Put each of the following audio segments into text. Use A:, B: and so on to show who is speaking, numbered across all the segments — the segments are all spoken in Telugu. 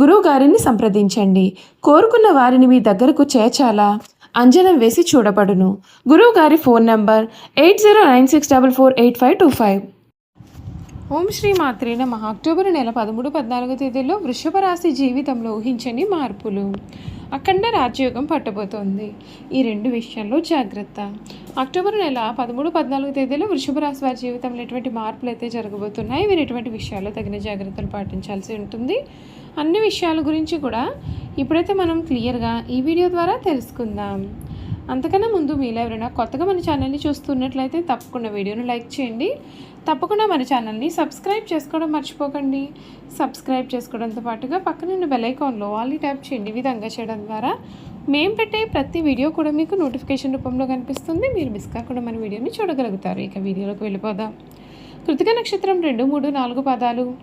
A: గురువుగారిని సంప్రదించండి. కోరుకున్న వారిని మీ దగ్గరకు చేర్చాలా? అంజనం వేసి చూడబడును. గురువుగారి phone number eight zero nine six double four eight five two five. ఓం శ్రీ మాత్రే నమ. అక్టోబర్ నెల పదమూడు పద్నాలుగు తేదీల్లో వృషభ రాశి జీవితంలో ఊహించని మార్పులు. అఖండ రాజ్యోగం పట్టబోతోంది. ఈ రెండు విషయాల్లో జాగ్రత్త. అక్టోబర్ నెల పదమూడు పద్నాలుగు తేదీలో వృషభ రాశి వారి జీవితంలో ఎటువంటి మార్పులు అయితే జరగబోతున్నాయి వీరు ఎటువంటి విషయాల్లో తగిన జాగ్రత్తలు పాటించాల్సి ఉంటుంది? అన్ని విషయాల గురించి కూడా ఇప్పుడైతే మనం క్లియర్గా ఈ వీడియో ద్వారా తెలుసుకుందాం. అంతకన్నా ముందు మీలో ఎవరైనా కొత్తగా మన ఛానల్ని చూస్తున్నట్లయితే తప్పకుండా వీడియోను లైక్ చేయండి. తప్పకుండా మన ఛానల్ని సబ్స్క్రైబ్ చేసుకోవడం మర్చిపోకండి. సబ్స్క్రైబ్ చేసుకోవడంతో పాటుగా పక్కనున్న బెలైకాన్లో ఆల్ని ట్యాప్ చేయండి. ఈ విధంగా చేయడం ద్వారా మేము పెట్టే ప్రతి వీడియో కూడా మీకు నోటిఫికేషన్ రూపంలో కనిపిస్తుంది. మీరు మిస్ కాకుండా మన వీడియోని చూడగలుగుతారు. ఇక వీడియోలోకి వెళ్ళిపోదాం. కృతిక నక్షత్రం రెండు మూడు నాలుగు పదాలు.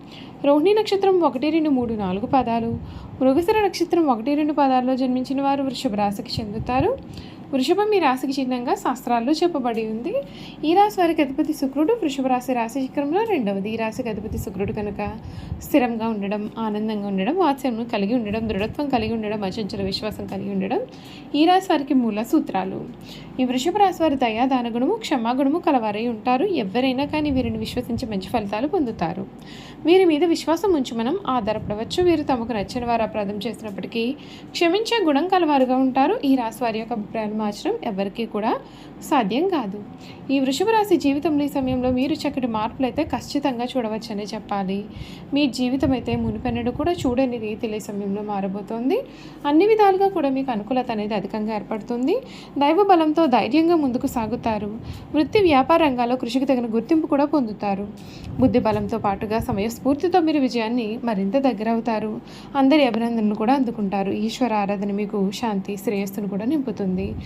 A: రోహిణి నక్షత్రం ఒకటి రెండు మూడు నాలుగు పదాలు. మృగశిర నక్షత్రం ఒకటి రెండు పదాల్లో జన్మించిన వారు వృషభ రాశికి చెందుతారు. వృషభం ఈ రాశికి చిహ్నంగా శాస్త్రాల్లో చెప్పబడి ఉంది. ఈ రాశి వారికి అధిపతి శుక్రుడు. వృషభ రాశి రాశి చక్రంలో రెండవది. ఈ రాశికి అధిపతి శుక్రుడు కనుక స్థిరంగా ఉండడం ఆనందంగా ఉండడం వాత్సల్యం కలిగి ఉండడం దృఢత్వం కలిగి ఉండడం అచంచల విశ్వాసం కలిగి ఉండడం ఈ రాశి వారికి మూల సూత్రాలు. ఈ వృషభ రాశి వారి దయా దానగుణము క్షమాగుణము కలవారై ఉంటారు. ఎవరైనా కానీ వీరిని విశ్వసించి మంచి ఫలితాలు పొందుతారు. వీరి మీద విశ్వాసం ఉంచి మనం ఆధారపడవచ్చు. వీరు తమకు నచ్చిన వారు అపరాధం చేసినప్పటికీ క్షమించే గుణం కలవారుగా ఉంటారు. ఈ రాశి వారి యొక్క అభిప్రాయాలు మార్చడం ఎవరికీ కూడా సాధ్యం కాదు. ఈ వృషభ రాశి జీవితంలో ఈ సమయంలో మీరు చక్కటి మార్పులు అయితే ఖచ్చితంగా చూడవచ్చనే చెప్పాలి. మీ జీవితం అయితే మునిపెన్నడు కూడా చూడని రీతిలో ఈ సమయంలో మారబోతోంది. అన్ని విధాలుగా కూడా మీకు అనుకూలత అనేది అధికంగా ఏర్పడుతుంది. దైవ బలంతో ధైర్యంగా ముందుకు సాగుతారు. వృత్తి వ్యాపార రంగాల్లో కృషికి తగిన గుర్తింపు కూడా పొందుతారు. బుద్ధి బలంతో పాటుగా సమయస్ఫూర్తితో మీరు విజయాన్ని మరింత దగ్గర అవుతారు. అందరి అభినందనలు కూడా అందుకుంటారు. ఈశ్వర ఆరాధన మీకు శాంతి శ్రేయస్సును కూడా నింపుతుంది.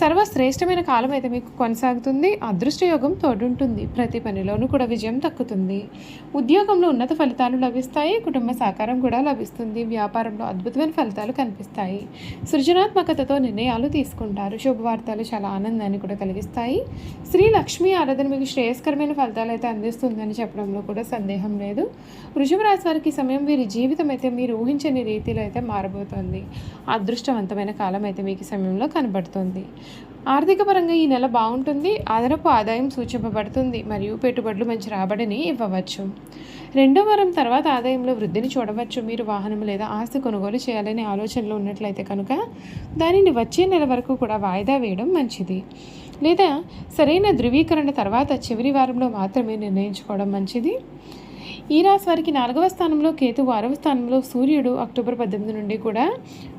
A: సర్వశ్రేష్టమైన కాలం అయితే మీకు కొనసాగుతుంది. అదృష్టయోగం తోడుంటుంది. ప్రతి పనిలోనూ కూడా విజయం దక్కుతుంది. ఉద్యోగంలో ఉన్నత ఫలితాలు లభిస్తాయి. కుటుంబ సహకారం కూడా లభిస్తుంది. వ్యాపారంలో అద్భుతమైన ఫలితాలు కనిపిస్తాయి. సృజనాత్మకతతో నిర్ణయాలు తీసుకుంటారు. శుభవార్తలు చాలా ఆనందాన్ని కూడా కలిగిస్తాయి. శ్రీ లక్ష్మీ ఆరాధన మీకు శ్రేయస్కరమైన ఫలితాలు అయితే అందిస్తుందని చెప్పడంలో కూడా సందేహం లేదు. వృషభ రాశి వారికి సమయం వీరి జీవితం అయితే మీరు ఊహించని రీతిలో అయితే మారబోతోంది. అదృష్టవంతమైన కాలం అయితే మీకు సమయంలో కనబడుతుంది. ఆర్థిక పరంగా ఈ నెల బాగుంటుంది అదనపు ఆదాయం సూచింపబడుతుంది మరియు పెట్టుబడులు మంచి రాబడిని ఇవ్వవచ్చు. రెండో వారం తర్వాత ఆదాయంలో వృద్ధిని చూడవచ్చు. మీరు వాహనం లేదా ఆస్తి కొనుగోలు చేయాలనే ఆలోచనలో ఉన్నట్లయితే కనుక దానిని వచ్చే నెల వరకు కూడా వాయిదా వేయడం మంచిది. లేదా సరైన ధృవీకరణ తర్వాత చివరి వారంలో మాత్రమే నిర్ణయించుకోవడం మంచిది. ఈ రాశి వారికి నాలుగవ స్థానంలో కేతువు ఆరవ స్థానంలో సూర్యుడు అక్టోబర్ పద్దెనిమిది నుండి కూడా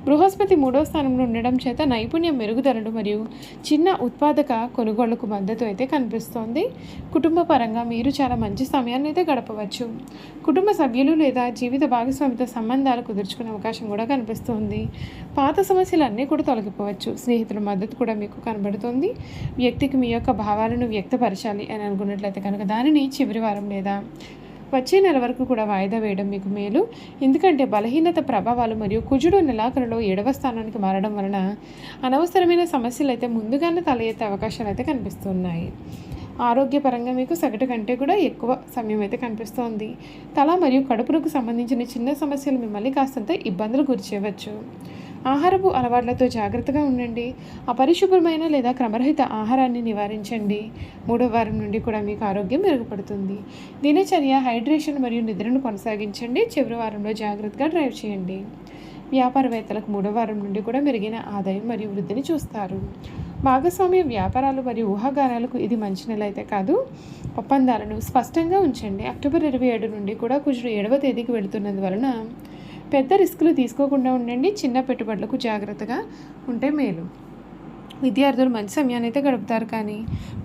A: బృహస్పతి మూడవ స్థానంలో ఉండడం చేత నైపుణ్యం మెరుగుదలలు మరియు చిన్న ఉత్పాదక కొనుగోళ్ళకు మద్దతు అయితే కనిపిస్తోంది. కుటుంబ పరంగా మీరు చాలా మంచి సమయాన్ని అయితే గడపవచ్చు. కుటుంబ సభ్యులు లేదా జీవిత భాగస్వామితో సంబంధాలు కుదుర్చుకునే అవకాశం కూడా కనిపిస్తుంది. పాత సమస్యలు అన్నీ కూడా తొలగిపోవచ్చు. స్నేహితుల మద్దతు కూడా మీకు కనబడుతుంది. వ్యక్తికి మీ యొక్క భావాలను వ్యక్తపరచాలి అని అనుకున్నట్లయితే కనుక దానిని చివరి వారం లేదా వచ్చే నెల వరకు కూడా వాయిదా వేయడం మీకు మేలు. ఎందుకంటే బలహీనత ప్రభావాలు మరియు కుజుడు నెలాఖరులో ఏడవ స్థానానికి మారడం వలన అనవసరమైన సమస్యలు అయితే ముందుగానే తల ఎత్తే అవకాశాలు అయితే కనిపిస్తున్నాయి. ఆరోగ్యపరంగా మీకు సగటు కంటే కూడా ఎక్కువ సమయం అయితే కనిపిస్తోంది. తల మరియు కడుపులకు సంబంధించిన చిన్న సమస్యలు మిమ్మల్ని కాస్తంత ఇబ్బందులు గురిచేయవచ్చు. ఆహారపు అలవాట్లతో జాగ్రత్తగా ఉండండి. అపరిశుభ్రమైన లేదా క్రమరహిత ఆహారాన్ని నివారించండి. మూడో వారం నుండి కూడా మీకు ఆరోగ్యం మెరుగుపడుతుంది. దినచర్య హైడ్రేషన్ మరియు నిద్రను కొనసాగించండి. చివరి వారంలో జాగ్రత్తగా డ్రైవ్ చేయండి. వ్యాపారవేత్తలకు మూడో వారం నుండి కూడా మెరుగైన ఆదాయం మరియు వృద్ధిని చూస్తారు. భాగస్వామ్య వ్యాపారాలు మరియు ఊహాగానాలకు ఇది మంచి నెల అయితే కాదు. ఒప్పందాలను స్పష్టంగా ఉంచండి. అక్టోబర్ ఇరవై ఏడు నుండి కూడా కుజుడు ఏడవ తేదీకి వెళుతున్నందువలన పెద్ద రిస్కులు తీసుకోకుండా ఉండండి చిన్న పెట్టుబడులకు జాగ్రత్తగా ఉంటే మేలు. విద్యార్థులు మంచి సమయాన్ని అయితే గడుపుతారు కానీ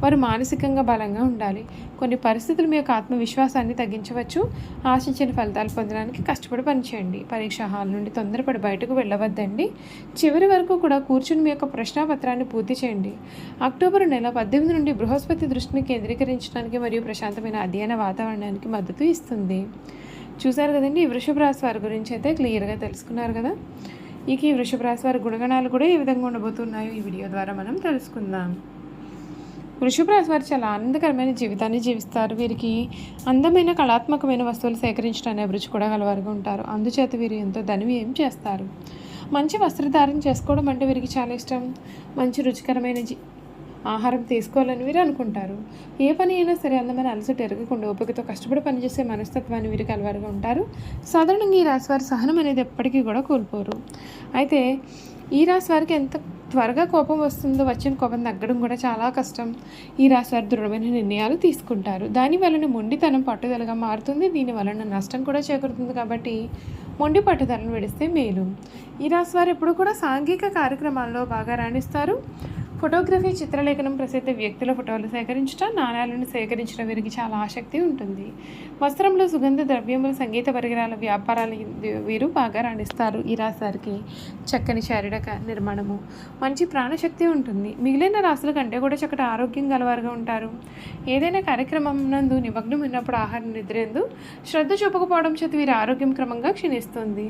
A: వారు మానసికంగా బలంగా ఉండాలి. కొన్ని పరిస్థితులు మీ యొక్క ఆత్మవిశ్వాసాన్ని తగ్గించవచ్చు. ఆశించిన ఫలితాలు పొందడానికి కష్టపడి పనిచేయండి. పరీక్ష హాల్ నుండి తొందరపడి బయటకు వెళ్ళవద్దండి. చివరి వరకు కూడా కూర్చుని మీ యొక్క ప్రశ్నాపత్రాన్ని పూర్తి చేయండి. అక్టోబర్ నెల పద్దెనిమిది నుండి బృహస్పతి దృష్టిని కేంద్రీకరించడానికి మరియు ప్రశాంతమైన అధ్యయన వాతావరణానికి మద్దతు ఇస్తుంది. చూశారు కదండి? ఈ వృషభ రాశి వారి గురించి అయితే క్లియర్గా తెలుసుకున్నారు కదా? ఇక ఈ వృషభ రాశి వారి గుణగణాలు కూడా ఏ విధంగా ఉండబోతున్నాయో ఈ వీడియో ద్వారా మనం తెలుసుకుందాం. వృషభ రాశి వారు చాలా ఆనందకరమైన జీవితాన్ని జీవిస్తారు. వీరికి అందమైన కళాత్మకమైన వస్తువులు సేకరించడానికి అభిరుచి కూడా గలవారుగా ఉంటారు. అందుచేత వీరు ఎంతో ధనివి ఏం చేస్తారు? మంచి వస్త్రధారణ చేసుకోవడం అంటే వీరికి చాలా ఇష్టం. మంచి రుచికరమైన జీ ఆహారం తీసుకోవాలని వీరు అనుకుంటారు. ఏ పని అయినా సరే అందమైన అలసట ఎరగకుండా ఓపికతో కష్టపడి పనిచేసే మనస్తత్వాన్ని వీరికి అలవారుగా ఉంటారు. సాధారణంగా ఈ రాశి వారి సహనం అనేది ఎప్పటికీ కూడా కోల్పోరు. అయితే ఈ రాశి వారికి ఎంత త్వరగా కోపం వస్తుందో వచ్చిన కోపం తగ్గడం కూడా చాలా కష్టం. ఈ రాశి వారు దృఢమైన నిర్ణయాలు తీసుకుంటారు. దాని వలన మొండితనం పట్టుదలగా మారుతుంది. దీని వలన నష్టం కూడా చేకూరుతుంది కాబట్టి మొండి పట్టుదలను విడిస్తే మేలు. ఈ రాశి వారు ఎప్పుడు కూడా సాంఘిక కార్యక్రమాల్లో బాగా రాణిస్తారు. ఫోటోగ్రఫీ చిత్రలేఖనం ప్రసిద్ధ వ్యక్తుల ఫోటోలు సేకరించడం నాణ్యాలను సేకరించడం వీరికి చాలా ఆసక్తి ఉంటుంది. వస్త్రంలో సుగంధ ద్రవ్యములు సంగీత పరికరాల వ్యాపారాలు వీరు బాగా రాణిస్తారు. ఈ రాశారికి చక్కని శారీరక నిర్మాణము మంచి ప్రాణశక్తి ఉంటుంది. మిగిలిన రాశుల కంటే కూడా చక్కటి ఆరోగ్యం గలవారుగా ఉంటారు. ఏదైనా కార్యక్రమం నందు నిమగ్నం ఉన్నప్పుడు ఆహారం నిద్రేందు శ్రద్ధ చూపకపోవడం చేత వీరి ఆరోగ్యం క్రమంగా క్షీణిస్తుంది.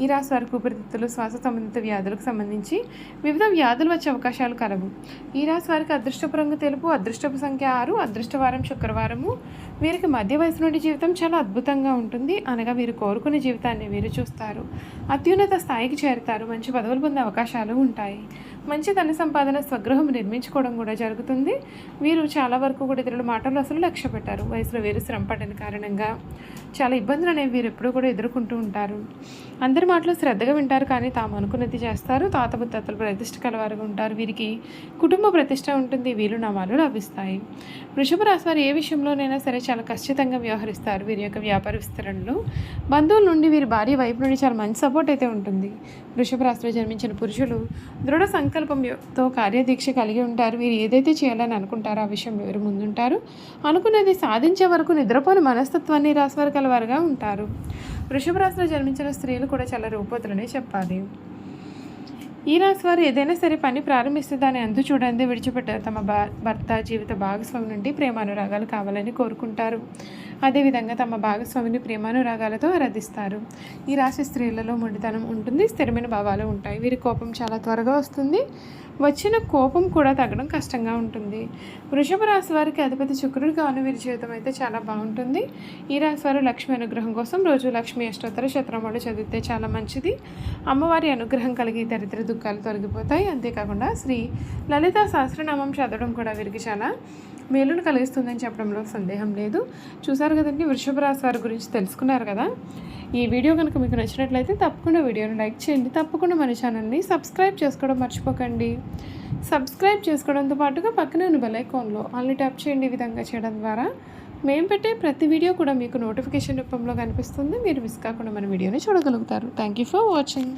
A: ఈ రాశి వారికి ఊపిరితిత్తులు శ్వాస సంబంధిత వ్యాధులకు సంబంధించి వివిధ వ్యాధులు వచ్చే అవకాశాలు కలవు. ఈ రాశి వారికి అదృష్టపు రంగు తెలుపు అదృష్టపు సంఖ్య ఆరు అదృష్టవారం శుక్రవారము. వీరికి మధ్య వయసు నుండి జీవితం చాలా అద్భుతంగా ఉంటుంది. అనగా వీరు కోరుకునే జీవితాన్ని వీరు చూస్తారు. అత్యున్నత స్థాయికి చేరుతారు. మంచి పదవులు పొందే అవకాశాలు ఉంటాయి. మంచి ధన సంపాదన స్వగృహం నిర్మించుకోవడం కూడా జరుగుతుంది. వీరు చాలా వరకు కూడా ఇతరుల మాటలు అసలు లక్ష్య పెట్టారు. వయసులో వీరు శ్రమ పడిన కారణంగా చాలా ఇబ్బందులు అనేవి వీరు ఎప్పుడూ కూడా ఎదుర్కొంటూ ఉంటారు. అందరి మాటలు శ్రద్ధగా వింటారు కానీ తాము అనుకున్నది చేస్తారు. తాత ముత్తాతలు ప్రతిష్ట కలవారుగా ఉంటారు. వీరికి కుటుంబ ప్రతిష్ట ఉంటుంది. వీలు నామాలు లభిస్తాయి. వృషభ రాశి వారు ఏ విషయంలోనైనా సరే చాలా ఖచ్చితంగా వ్యవహరిస్తారు. వీరి యొక్క వ్యాపార విస్తరణలో బంధువుల నుండి వీరి భార్య వైపు నుండి చాలా మంచి సపోర్ట్ అయితే ఉంటుంది. వృషభ రాశిలో జన్మించిన పురుషులు దృఢ సంకల్పంతో కార్యదీక్ష కలిగి ఉంటారు. వీరు ఏదైతే చేయాలని అనుకుంటారో ఆ విషయంలో వీరు ముందుంటారు? అనుకున్నది సాధించే వరకు నిద్రపోని మనస్తత్వాన్ని రాశివారు కలవారుగా ఉంటారు. వృషభ రాశిలో జన్మించిన స్త్రీలు కూడా చాలా రూపతులనే చెప్పాలి. ఈ రాశి వారు ఏదైనా సరే పని ప్రారంభిస్తే దాన్ని అందు చూడండి విడిచిపెట్టారు. తమ భా భర్త జీవిత భాగస్వామి నుండి ప్రేమానురాగాలు కావాలని కోరుకుంటారు. అదేవిధంగా తమ భాగస్వామిని ప్రేమానురాగాలతో ఆరాధిస్తారు. ఈ రాశి స్త్రీలలో మొండితనం ఉంటుంది స్థిరమైన భావాలు ఉంటాయి. వీరి కోపం చాలా త్వరగా వస్తుంది. వచ్చిన కోపం కూడా తగ్గడం కష్టంగా ఉంటుంది. వృషభ రాశి వారికి అధిపతి శుక్రుడు కాను వీరి జీవితం అయితే చాలా బాగుంటుంది. ఈ రాశి వారు లక్ష్మి అనుగ్రహం కోసం రోజు లక్ష్మి అష్టోత్తర శతనామాలు చదివితే చాలా మంచిది. అమ్మవారి అనుగ్రహం కలిగి దరిద్ర దుఃఖాలు తొలగిపోతాయి. అంతేకాకుండా శ్రీ లలిత సహస్రనామం చదవడం కూడా వీరికి చాలా మేలును కలిగిస్తుందని చెప్పడంలో సందేహం లేదు. చూసారు కదండి వృషభ రాశి వారి గురించి తెలుసుకున్నారు కదా. ఈ వీడియో కనుక మీకు నచ్చినట్లయితే తప్పకుండా వీడియోని లైక్ చేయండి. తప్పకుండా మన ఛానల్ని సబ్స్క్రైబ్ చేసుకోవడం మర్చిపోకండి. సబ్స్క్రైబ్ చేసుకోవడంతో పాటుగా పక్కనే ఉన్న బెల్ ఐకాన్లో అన్ని ట్యాప్ చేయండి ఈ విధంగా చేయడం ద్వారా. మేము పెట్టే ప్రతి వీడియో కూడా మీకు నోటిఫికేషన్ రూపంలో కనిపిస్తుంది. మీరు మిస్ కాకుండా మన వీడియోని చూడగలుగుతారు. Thank you for watching.